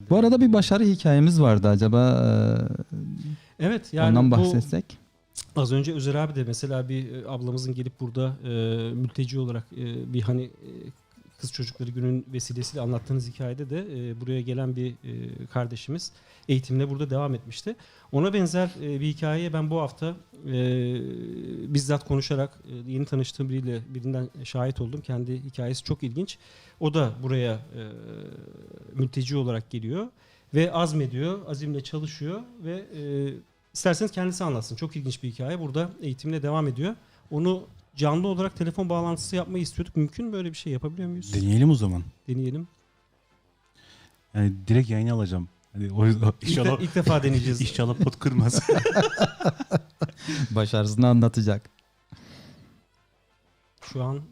Bu arada bir başarı hikayemiz vardı acaba Evet e, yani ondan bu bahsetsek. az önce Özer abi de mesela bir e, ablamızın gelip burada e, mülteci olarak e, bir hani e, kız çocukları günün vesilesiyle anlattığınız hikayede de e, buraya gelen bir e, kardeşimiz eğitimine burada devam etmişti. Ona benzer e, bir hikayeye ben bu hafta e, bizzat konuşarak e, yeni tanıştığım biriyle birinden şahit oldum. Kendi hikayesi çok ilginç. O da buraya e, mülteci olarak geliyor ve azmediyor, azimle çalışıyor ve e, isterseniz kendisi anlatsın. Çok ilginç bir hikaye. Burada eğitimine devam ediyor. Onu canlı olarak telefon bağlantısı yapmayı istiyorduk. Mümkün mü böyle bir şey yapabiliyor muyuz? Deneyelim o zaman. Deneyelim. Yani direkt yayına alacağım. Hadi o yüzden İlk, de- inşallah ilk defa deneyeceğiz. inşallah pot kırmaz. Başarısını anlatacak. Şu an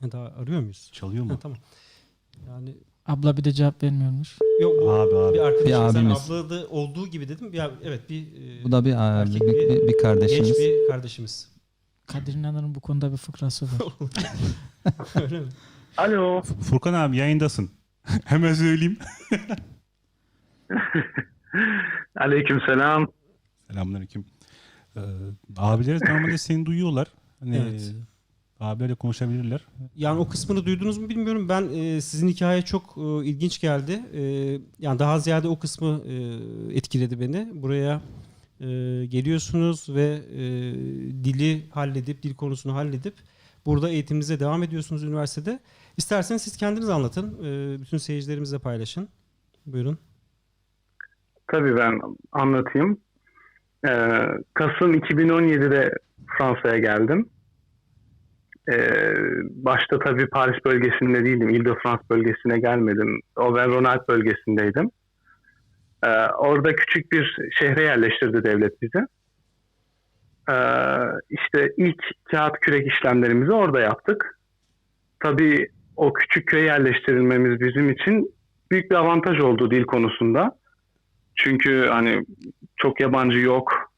Ha, daha arıyor muyuz? Çalıyor Ha, mu? tamam. Yani Abla bir de cevap vermiyormuş. yok bu Abi abi. bir. Bir Yani abimiz. abla da olduğu gibi dedim. Ya evet bir e, Bu da bir, e, erkek bir, bir, bir kardeşimiz. genç bir kardeşimiz. Kadir İnanır'ın bu konuda bir fıkrası var. Öyle mi? Alo. Furkan abi yayındasın. Hemen söyleyeyim. Aleykümselam. Selamünaleyküm. Ee, abileri normalde seni duyuyorlar. Hani Evet. Abilerle konuşabilirler. Yani o kısmını duydunuz mu bilmiyorum. Ben e, sizin hikaye çok e, ilginç geldi. E, yani daha ziyade o kısmı e, etkiledi beni. Buraya e, geliyorsunuz ve e, dili halledip, dil konusunu halledip burada eğitiminize devam ediyorsunuz üniversitede. İsterseniz siz kendiniz anlatın. E, bütün seyircilerimizle paylaşın. Buyurun. Tabii ben anlatayım. Ee, Kasım 2017'de Fransa'ya geldim. Ee, başta tabii Paris bölgesinde değildim. Ile-de-France bölgesine gelmedim. Auvergne-Rhône-Alpes bölgesindeydim. Ee, orada küçük bir şehre yerleştirdi devlet bizi. Ee, işte ilk kağıt kürek işlemlerimizi orada yaptık. Tabii o küçük köye yerleştirilmemiz bizim için büyük bir avantaj oldu dil konusunda. Çünkü hani çok yabancı yok.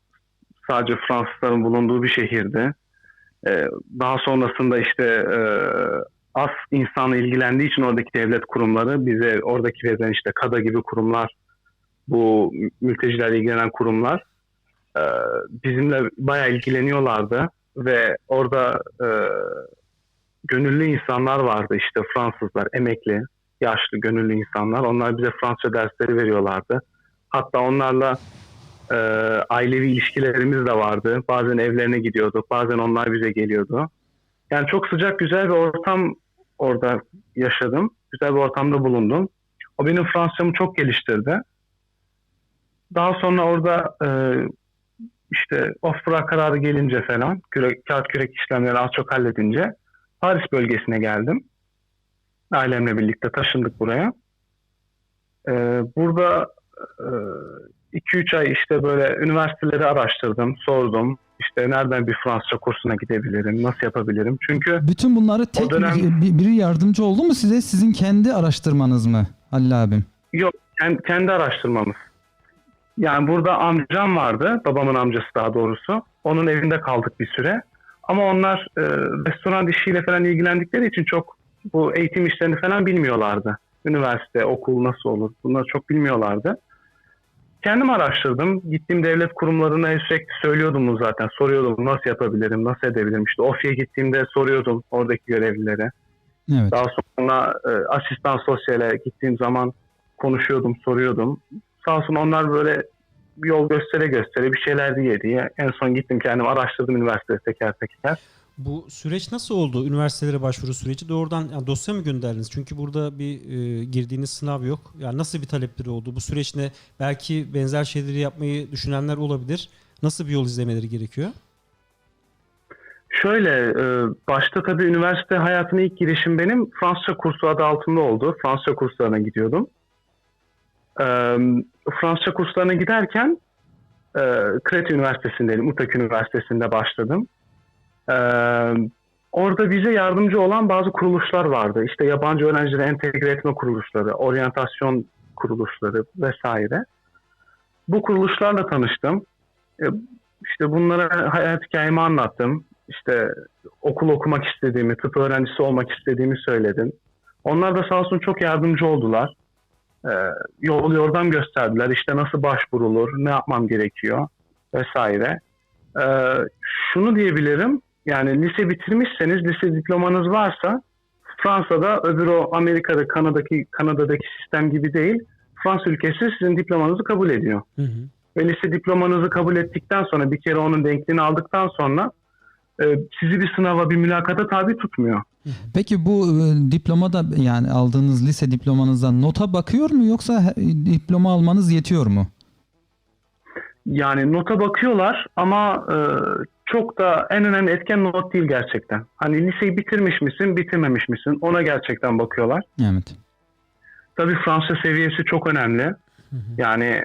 Sadece Fransızların bulunduğu bir şehirdi. Ee, daha sonrasında işte e, az insanla ilgilendiği için oradaki devlet kurumları bize oradaki verilen işte KADA gibi kurumlar bu mültecilerle ilgilenen kurumlar e, bizimle bayağı ilgileniyorlardı ve orada e, gönüllü insanlar vardı işte Fransızlar emekli yaşlı gönüllü insanlar. Onlar bize Fransızca dersleri veriyorlardı. Hatta onlarla e, ailevi ilişkilerimiz de vardı. Bazen evlerine gidiyorduk bazen onlar bize geliyordu. Yani çok sıcak güzel bir ortam orada yaşadım. Güzel bir ortamda bulundum. O benim Fransızcamı çok geliştirdi. Daha sonra orada e, işte offra kararı gelince falan kürek, kağıt kürek işlemleri az çok halledince Paris bölgesine geldim. Ailemle birlikte taşındık buraya. Ee, burada 2-3 ay işte böyle üniversiteleri araştırdım, sordum. İşte nereden bir Fransızca kursuna gidebilirim, nasıl yapabilirim? Çünkü Bütün bunları tek dönem- bir- biri yardımcı oldu mu size? Sizin kendi araştırmanız mı Halil abim? kendi, kendi araştırmamız. Yani burada amcam vardı, babamın amcası daha doğrusu. Onun evinde kaldık bir süre. Ama onlar e, restoran işiyle falan ilgilendikleri için çok bu eğitim işlerini falan bilmiyorlardı. Üniversite, okul nasıl olur bunları çok bilmiyorlardı. Kendim araştırdım. Gittiğim devlet kurumlarına sürekli söylüyordum bunu zaten. Soruyordum nasıl yapabilirim, nasıl edebilirim. İşte OFİ'ye gittiğimde soruyordum oradaki görevlilere. Evet. Daha sonra e, asistan sosyale gittiğim zaman konuşuyordum, soruyordum. Sağ olsun onlar böyle yol göstere göstere bir şeyler diye diye. En son gittim kendim araştırdım üniversitede teker teker. Bu süreç nasıl oldu? Üniversitelere başvuru süreci doğrudan yani dosya mı gönderdiniz? Çünkü burada bir e, girdiğiniz sınav yok. Yani nasıl bir talepleri oldu? Bu süreç ne? Belki benzer şeyleri yapmayı düşünenler olabilir. Nasıl bir yol izlemeleri gerekiyor? Şöyle e, başta tabii üniversite hayatına ilk girişim benim Fransızca kursu adı altında oldu. Fransızca kurslarına gidiyordum. E, Fransızca kurslarına giderken e, Kreta Üniversitesi'ndeydim. Utak Üniversitesi'nde başladım. E, orada bize yardımcı olan bazı kuruluşlar vardı. İşte yabancı öğrencileri entegre etme kuruluşları, oryantasyon kuruluşları vesaire. Bu kuruluşlarla tanıştım. E, işte bunlara hayat hikayemi anlattım. işte okul okumak istediğimi, tıp öğrencisi olmak istediğimi söyledim. Onlar da sağ olsun çok yardımcı oldular. Ee, yol yordam gösterdiler. İşte nasıl başvurulur, ne yapmam gerekiyor vesaire. Ee, şunu diyebilirim. Yani lise bitirmişseniz, lise diplomanız varsa Fransa'da öbür o Amerika'da, Kanada'daki Kanada'daki sistem gibi değil. Fransa ülkesi sizin diplomanızı kabul ediyor. Hı hı. Ve lise diplomanızı kabul ettikten sonra bir kere onun denkliğini aldıktan sonra e, sizi bir sınava, bir mülakata tabi tutmuyor. Peki bu e, diplomada yani aldığınız lise diplomanızdan nota bakıyor mu yoksa diploma almanız yetiyor mu? Yani nota bakıyorlar ama e, çok da en önemli etken not değil gerçekten. Hani liseyi bitirmiş misin, bitirmemiş misin? Ona gerçekten bakıyorlar. Evet. Tabii Fransız seviyesi çok önemli. Hı hı. Yani e,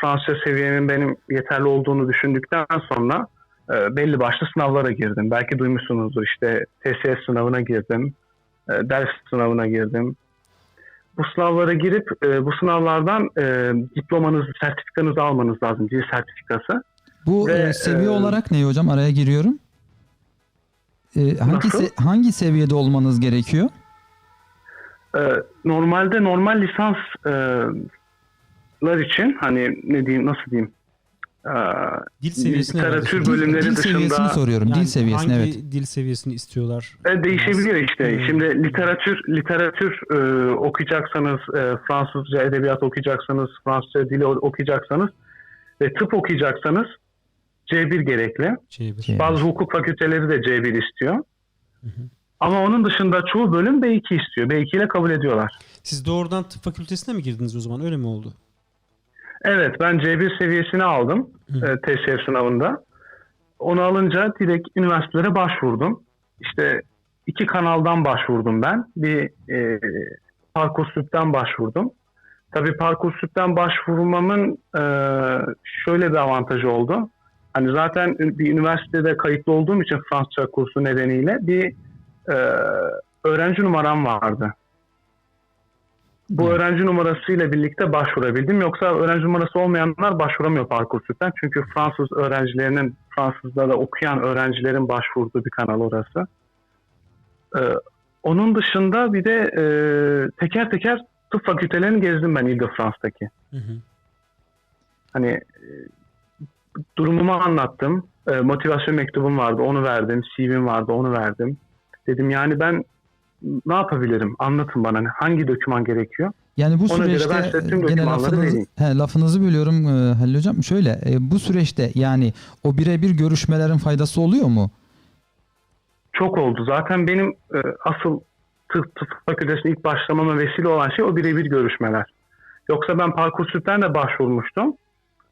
Fransız seviyemin benim yeterli olduğunu düşündükten sonra e, belli başlı sınavlara girdim. Belki duymuşsunuzdur işte TSS sınavına girdim, e, ders sınavına girdim. Bu sınavlara girip e, bu sınavlardan e, diplomanızı, sertifikanızı almanız lazım. Dil sertifikası. Bu Ve, e, seviye e, olarak ne hocam? Araya giriyorum. E, hangi Nasıl? se- hangi seviyede olmanız gerekiyor? E, normalde normal lisanslar için hani ne diyeyim nasıl diyeyim e, Dil seviyesine Literatür herhalde. bölümleri dil dışında- seviyesini soruyorum. Yani dil seviyesini hangi evet. dil seviyesini istiyorlar? E, değişebiliyor işte. Hmm. Şimdi literatür literatür e, okuyacaksanız, e, Fransızca edebiyat okuyacaksanız, Fransızca dili okuyacaksanız ve tıp okuyacaksanız C1 gerekli. C1. C1. Bazı hukuk fakülteleri de C1 istiyor. Hı hı. Ama onun dışında çoğu bölüm B2 istiyor. B2 ile kabul ediyorlar. Siz doğrudan tıp fakültesine mi girdiniz o zaman? Öyle mi oldu? Evet ben C1 seviyesini aldım e, TSF sınavında. Onu alınca direkt üniversitelere başvurdum. İşte iki kanaldan başvurdum ben. Bir e, Parkursu'dan başvurdum. Tabii Parkursu'dan başvurmamın e, şöyle bir avantajı oldu. Hani zaten bir üniversitede kayıtlı olduğum için Fransızca kursu nedeniyle bir e, öğrenci numaram vardı. Bu Hı. öğrenci numarasıyla birlikte başvurabildim. Yoksa öğrenci numarası olmayanlar başvuramıyor Parkursu'dan. Çünkü Fransız öğrencilerinin, Fransız'da da okuyan öğrencilerin başvurduğu bir kanal orası. Ee, onun dışında bir de e, teker teker tıp fakültelerini gezdim ben Ile-de-France'daki. Hı hı. Hani durumumu anlattım. E, motivasyon mektubum vardı, onu verdim. CV'm vardı, onu verdim. Dedim yani ben ne yapabilirim? Anlatın bana. Hangi doküman gerekiyor? Yani bu Ona süreçte ben size tüm e, gene lafınızı, he, lafınızı bölüyorum e, Halil hocam. Şöyle e, bu süreçte yani o birebir görüşmelerin faydası oluyor mu? Çok oldu. Zaten benim e, asıl tıp, tıp fakültesine ilk başlamama vesile olan şey o birebir görüşmeler. Yoksa ben Parkursu'dan de başvurmuştum.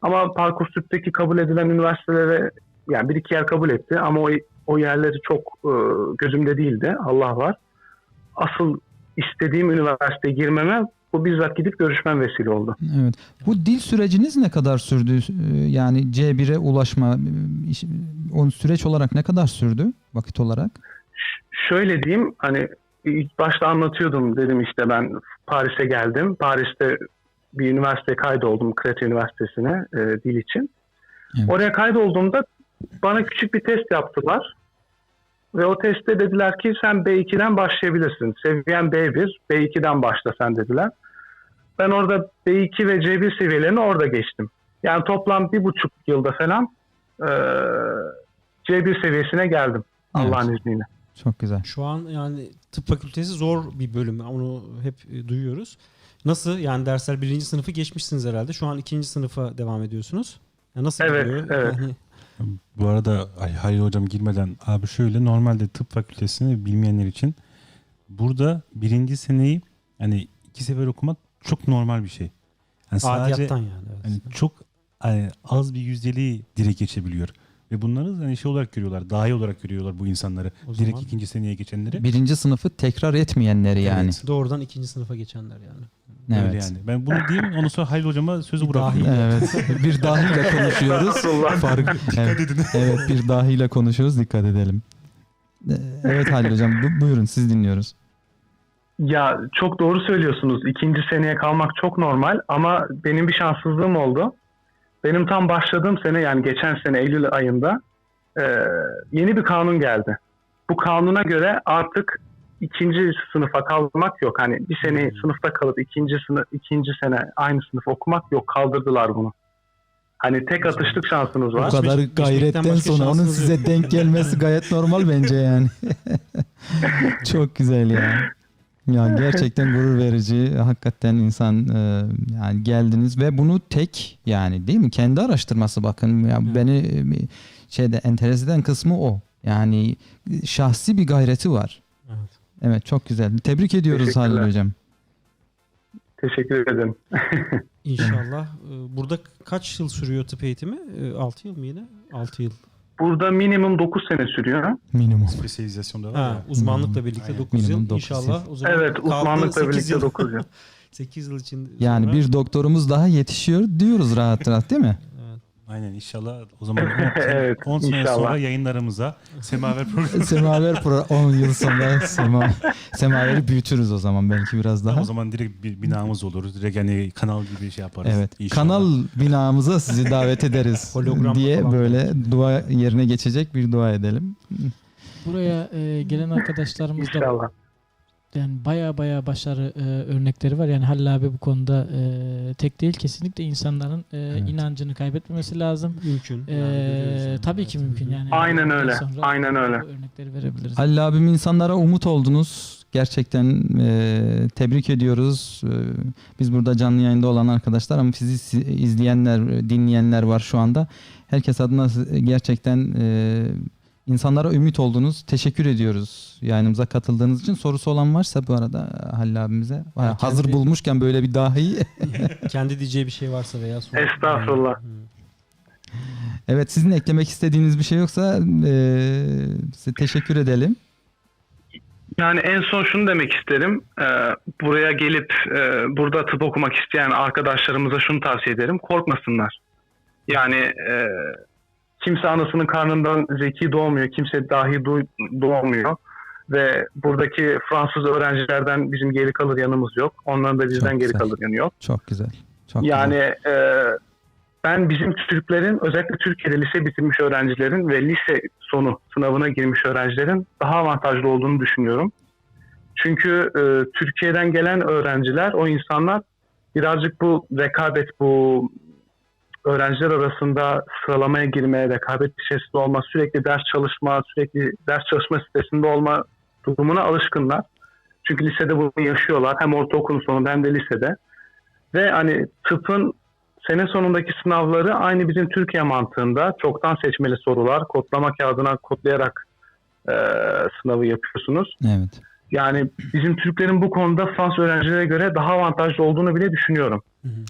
Ama Parkursu'daki kabul edilen üniversitelere yani bir iki yer kabul etti ama o, o yerleri çok e, gözümde değildi. Allah var. Asıl istediğim üniversiteye girmeme bu bizzat gidip görüşmem vesile oldu. Evet. Bu dil süreciniz ne kadar sürdü? E, Yani C1'e ulaşma e, iş- o süreç olarak ne kadar sürdü vakit olarak? şöyle diyeyim hani ilk başta anlatıyordum dedim işte ben Paris'e geldim. Paris'te bir üniversiteye kaydoldum Kreta Üniversitesi'ne e, dil için. Evet. Oraya kaydolduğumda bana küçük bir test yaptılar. Ve o testte dediler ki sen B2'den başlayabilirsin. Seviyen B1, B2'den başla sen dediler. Ben orada B2 ve C1 seviyelerini orada geçtim. Yani toplam bir buçuk yılda falan e, C1 seviyesine geldim Allah'ın izniyle. Çok güzel. Şu an yani tıp fakültesi zor bir bölüm. Onu hep duyuyoruz. Nasıl? Yani dersler birinci sınıfı geçmişsiniz herhalde. Şu an ikinci sınıfa devam ediyorsunuz. Ya nasıl Evet, gidiyor? evet. Yani Bu arada ay, Halil hocam girmeden abi şöyle normalde tıp fakültesini bilmeyenler için burada birinci seneyi hani iki sefer okumak çok normal bir şey. Yani sadece adiyattan yani. Evet. hani çok hani az bir yüzdeliği direkt geçebiliyor. Ve bunları hani şey olarak görüyorlar, dahi olarak görüyorlar bu insanları. O direkt zaman- ikinci seneye geçenleri. Birinci sınıfı tekrar etmeyenleri yani. Evet. Doğrudan ikinci sınıfa geçenler yani. Evet. Öyle yani. Ben bunu diyeyim ondan sonra Halil hocama sözü bırakayım. Evet. bir dahiyle konuşuyoruz. Fark, evet, evet bir dahiyle konuşuyoruz. Dikkat edelim. Ee, Evet Halil hocam bu- buyurun siz dinliyoruz. Ya çok doğru söylüyorsunuz. İkinci seneye kalmak çok normal ama benim bir şanssızlığım oldu. Benim tam başladığım sene yani geçen sene Eylül ayında e, yeni bir kanun geldi. Bu kanuna göre artık ikinci sınıfa kalmak yok. Hani bir sene sınıfta kalıp ikinci sınıf ikinci sene aynı sınıf okumak yok. Kaldırdılar bunu. Hani tek atışlık şansınız Bu var. Geçmek- kadar gayretten sonra onun size yok. denk gelmesi gayet normal bence yani. Çok güzel ya. Ya gerçekten gurur verici. Hakikaten insan e, yani geldiniz ve bunu tek yani değil mi? Kendi araştırması bakın. Ya Evet. beni e, şeyde enterese eden kısmı o. Yani şahsi bir gayreti var. Evet. Evet çok güzel. Tebrik ediyoruz Halil hocam. Teşekkür ederim. İnşallah. Ee, Burada kaç yıl sürüyor tıp eğitimi? 6 yıl mı yine? 6 yıl. Burada minimum 9 sene sürüyor. Minimum. Spesyalizasyon da var Ha, uzmanlıkla birlikte Aynen. 9 Minimum yıl. dokuz İnşallah o zaman Evet, uzmanlıkla birlikte yıl. 9 yıl. 8 yıl için Yani sonra- bir doktorumuz daha yetişiyor diyoruz rahat rahat değil mi? Aynen inşallah o zaman 10 Evet, sene inşallah. sonra yayınlarımıza Semaver programı Semaver pro 10 yıl sonra sema, semaveri büyütürüz o zaman belki biraz daha. o zaman direkt bir binamız olur. Direkt hani kanal gibi bir şey yaparız. Evet. İnşallah. Kanal binamıza sizi davet ederiz diye falan böyle dua yerine geçecek bir dua edelim. Buraya e, gelen arkadaşlarımız da İnşallah. Yani baya baya başarı e, örnekleri var. Yani Halil abi bu konuda e, tek değil kesinlikle insanların e, Evet. inancını kaybetmemesi lazım. Mümkün. E, Yani tabii ki mümkün yani. Aynen öyle, Sonra aynen öyle. Örnekleri verebiliriz. Halil abim insanlara umut oldunuz. Gerçekten e, tebrik ediyoruz. E, biz burada canlı yayında olan arkadaşlar ama sizi si- izleyenler, dinleyenler var şu anda. Herkes adına gerçekten e, insanlara ümit oldunuz. Teşekkür ediyoruz yayınımıza katıldığınız için. Sorusu olan varsa bu arada Halil abimize. Kendi- Hazır bulmuşken böyle bir dahi. Kendi diyeceği bir şey varsa veya sonra. Estağfurullah. Evet sizin eklemek istediğiniz bir şey yoksa e, size teşekkür edelim. Yani en son şunu demek isterim. Ee, buraya gelip e, burada tıp okumak isteyen arkadaşlarımıza şunu tavsiye ederim. Korkmasınlar. Yani e, kimse anasının karnından zeki doğmuyor. Kimse dahi doğmuyor. Ve buradaki Fransız öğrencilerden bizim geri kalır yanımız yok. Onların da bizden Çok geri güzel. kalır yanı yok. Çok güzel. Çok Yani güzel. e, ben bizim Türklerin özellikle Türkiye'de lise bitirmiş öğrencilerin ve lise sonu sınavına girmiş öğrencilerin daha avantajlı olduğunu düşünüyorum. Çünkü e, Türkiye'den gelen öğrenciler, o insanlar birazcık bu rekabet, bu öğrenciler arasında sıralamaya girmeye, rekabet içerisinde olma, sürekli ders çalışma, sürekli ders çalışma sitesinde olma durumuna alışkınlar. Çünkü lisede bunu yaşıyorlar. Hem ortaokulun sonunda hem de lisede. Ve hani tıpın sene sonundaki sınavları aynı bizim Türkiye mantığında çoktan seçmeli sorular, kodlama kağıdına kodlayarak e, sınavı yapıyorsunuz. Evet. Yani bizim Türklerin bu konuda Fransız öğrencilere göre daha avantajlı olduğunu bile düşünüyorum.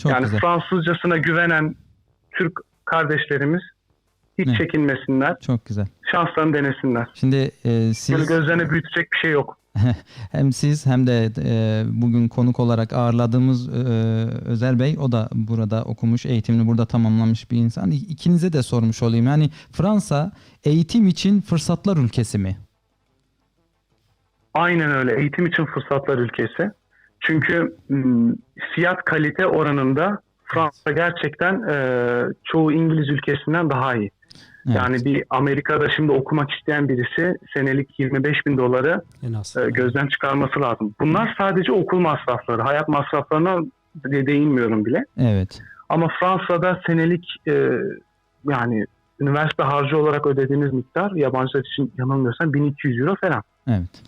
Çok yani güzel. Fransızcasına güvenen Türk kardeşlerimiz hiç Evet. Çok çekinmesinler, güzel. şanslarını denesinler. Şimdi e, Böyle siz gözlerine büyütecek bir şey yok. hem siz hem de e, bugün konuk olarak ağırladığımız e, Özer Bey o da burada okumuş, eğitimini burada tamamlamış bir insan. İkinize de sormuş olayım. Yani Fransa eğitim için fırsatlar ülkesi mi? Aynen öyle. Eğitim için fırsatlar ülkesi. Çünkü fiyat kalite oranında Fransa gerçekten e, çoğu İngiliz ülkesinden daha iyi. Evet. Yani bir Amerika'da şimdi okumak isteyen birisi senelik 25 bin doları e, gözden çıkarması lazım. Bunlar sadece okul masrafları. Hayat masraflarına de değinmiyorum bile. Evet. Ama Fransa'da senelik e, yani üniversite harcı olarak ödediğiniz miktar yabancılar için yanılmıyorsam 1200 euro falan. Evet.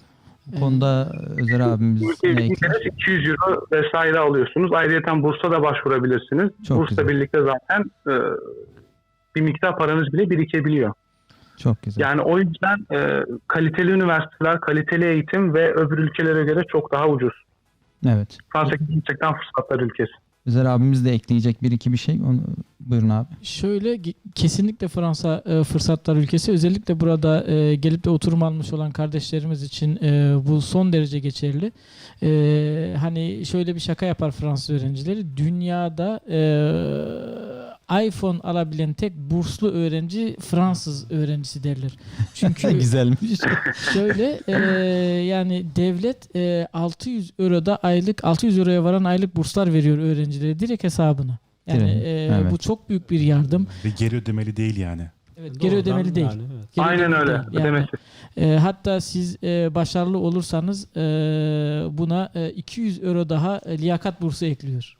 Bu konuda Özer abimiz ne gidince 200 euro vesaire alıyorsunuz. Ayrıca bursa da başvurabilirsiniz. Çok Bursla güzel. birlikte zaten e, bir miktar paranız bile birikebiliyor. Çok güzel. Yani o yüzden e, kaliteli üniversiteler, kaliteli eğitim ve öbür ülkelere göre çok daha ucuz. Evet. Fransa gerçekten fırsatlar ülkesi. Özer abimiz de ekleyecek bir iki bir şey. Onu, buyurun abi. Şöyle kesinlikle Fransa e, fırsatlar ülkesi. Özellikle burada e, gelip de oturum almış olan kardeşlerimiz için e, bu son derece geçerli. E, hani şöyle bir şaka yapar Fransız öğrencileri. Dünyada e, iPhone alabilen tek burslu öğrenci Fransız öğrencisi derler. Çünkü Güzelmiş. Şöyle e, yani devlet e, 600 euroda aylık 600 euroya varan aylık burslar veriyor öğrencilere direkt hesabına. Yani e, evet. bu çok büyük bir yardım. Ve geri ödemeli değil yani. Evet, geri Doğrudan ödemeli değil. yani, evet. Geri Aynen ödemeli öyle. değil. Yani, e, hatta siz e, başarılı olursanız e, buna e, 200 euro daha e, liyakat bursu ekliyor.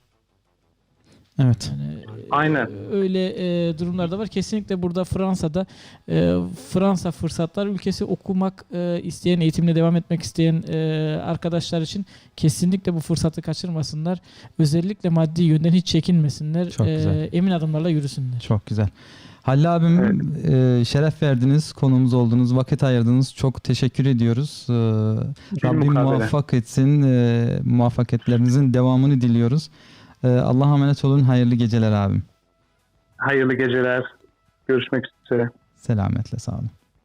Evet. Yani, e, Aynen. Öyle e, durumlar da var. Kesinlikle burada Fransa'da e, Fransa fırsatlar ülkesi okumak e, isteyen, eğitimine devam etmek isteyen e, arkadaşlar için kesinlikle bu fırsatı kaçırmasınlar. Özellikle maddi yönden hiç çekinmesinler. Çok E, güzel. emin adımlarla yürüsünler. Çok güzel. Halil abim e, şeref verdiniz, konumuz oldunuz, vakit ayırdınız. Çok teşekkür ediyoruz. E, Rabbim mukabele. muvaffak etsin. E, muvaffakiyetlerinizin devamını diliyoruz. E, Allah'a emanet olun. Hayırlı geceler abim. Hayırlı geceler. Görüşmek üzere. Selametle sağ olun.